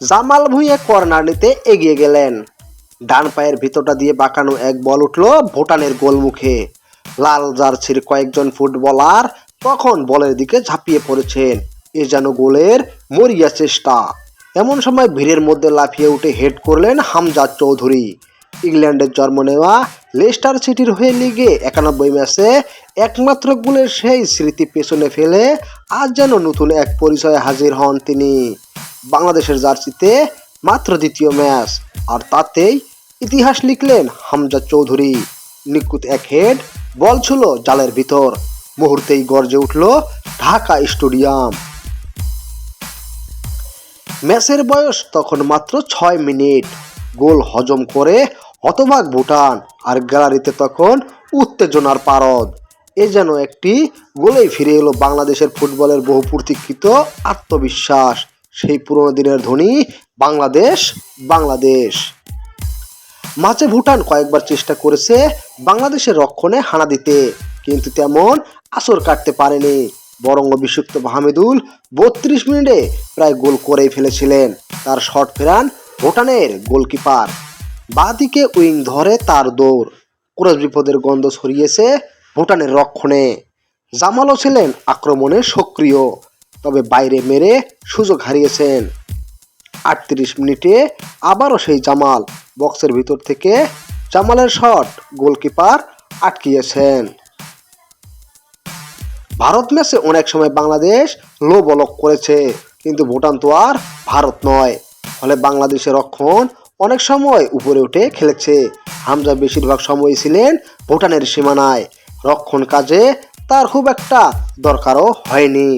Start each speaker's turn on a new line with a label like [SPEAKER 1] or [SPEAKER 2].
[SPEAKER 1] Jamal Bhuiyan corner নিতে এগিয়ে গেলেন। ডান পায়ের ভিতরটা দিয়ে বাঁকানো এক বল উঠল ভুটানের গোলমুখে। লাল জার্সির কয়েকজন ফুটবলার তখন বলের দিকে ঝাঁপিয়ে পড়েছেন। এ যেন গোলের মরিয়া চেষ্টা। এমন সময় ভিড়ের মধ্যে লাফিয়ে উঠে হেড করলেন হামজাদ চৌধুরী। ইংল্যান্ডের জন্ম নেওয়া লেস্টার সিটির হয়ে লিগে একানব্বই ম্যাচে একমাত্র গোলের সেই স্মৃতি পেছনে ফেলে আজ যেন নতুন এক পরিচয়ে হাজির হন তিনি। বাংলাদেশের জার্সিতে মাত্র দ্বিতীয় ম্যাচ। আর তাতেই ইতিহাস লিখলেন হামজা চৌধুরী। নিকুত এক হেড বল ছিল জালের ভিতর। মুহূর্তেই গর্জে উঠল ঢাকা স্টেডিয়াম। ম্যাচের বয়স তখন মাত্র ছয় মিনিট। গোল হজম করে হতবাক ভুটান আর গ্যালারিতে তখন উত্তেজনার পারদ। এ যেন একটি গোলেই ফিরে এলো বাংলাদেশের ফুটবলের বহু প্রতীক্ষিত আত্মবিশ্বাস। সেই পুরনো দিনের ধ্বনি বাংলাদেশ বাংলাদেশ। মাঝে ভুটান কয়েকবার চেষ্টা করেছে বাংলাদেশের রক্ষণে হানা দিতে, কিন্তু তেমন আসর কাটতে পারেনি। বরং অভিষিক্ত মাহমেদুল বত্রিশ মিনিটে প্রায় গোল করেই ফেলেছিলেন। তার শট ফেরান ভুটানের গোলকিপার। বাঁদিকে উইং ধরে তার দৌড়। ক্রস বিপদের গন্ধ ছড়িয়েছে ভুটানের রক্ষণে। জামালও ছিলেন আক্রমণে সক্রিয়। তবে বাইরে মেরে সুযোগ হারিয়েছেন। আটত্রিশ মিনিটে আবারও সেই জামাল। বক্সের ভিতর থেকে জামালের শট গোলকিপার আটকিয়েছেন। ভারত ম্যাচে অনেক সময় বাংলাদেশ লো বলক করেছে, কিন্তু ভুটান তো আর ভারত নয়। ফলে বাংলাদেশের রক্ষণ অনেক সময় উপরে উঠে খেলেছে। হামজা বেশিরভাগ সময় ছিলেন ভুটানের সীমানায়। রক্ষণ কাজে তার খুব একটা দরকারও হয়নি।